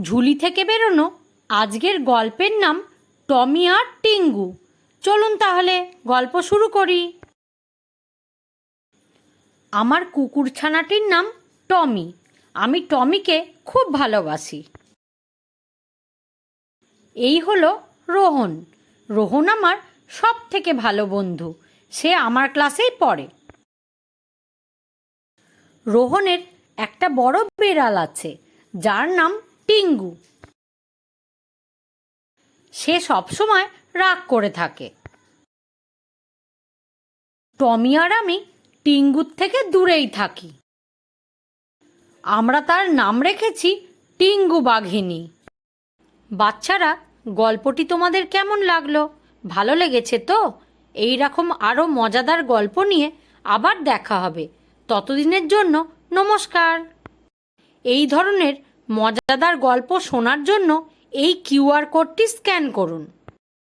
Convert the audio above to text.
ঝুলি থেকে বেরোনো। আজকের গল্পের নাম টমি আর টিঙ্গু। চলুন তাহলে গল্প শুরু করি। আমার কুকুর ছানাটির নাম টমি। আমি টমিকে খুব ভালোবাসি। এই হলো রোহন। রোহন আমার সব থেকে ভালো বন্ধু। সে আমার ক্লাসেই পড়ে। রোহনের একটা বড় বেড়াল আছে, যার নাম টিঙ্গু। সে সবসময় রাগ করে থাকে। টমি আর আমি টিঙ্গুর থেকে দূরেই থাকি। আমরা তার নাম রেখেছি টিঙ্গু বাঘিনী। বাচ্চারা, গল্পটি তোমাদের কেমন লাগল? ভালো লেগেছে তো? এই রকম আরও মজাদার গল্প নিয়ে আবার দেখা হবে। ততদিনের জন্য নমস্কার। এই ধরনের মজাদার গল্প শোনার জন্য এই কিউআর কোডটি স্ক্যান করুন।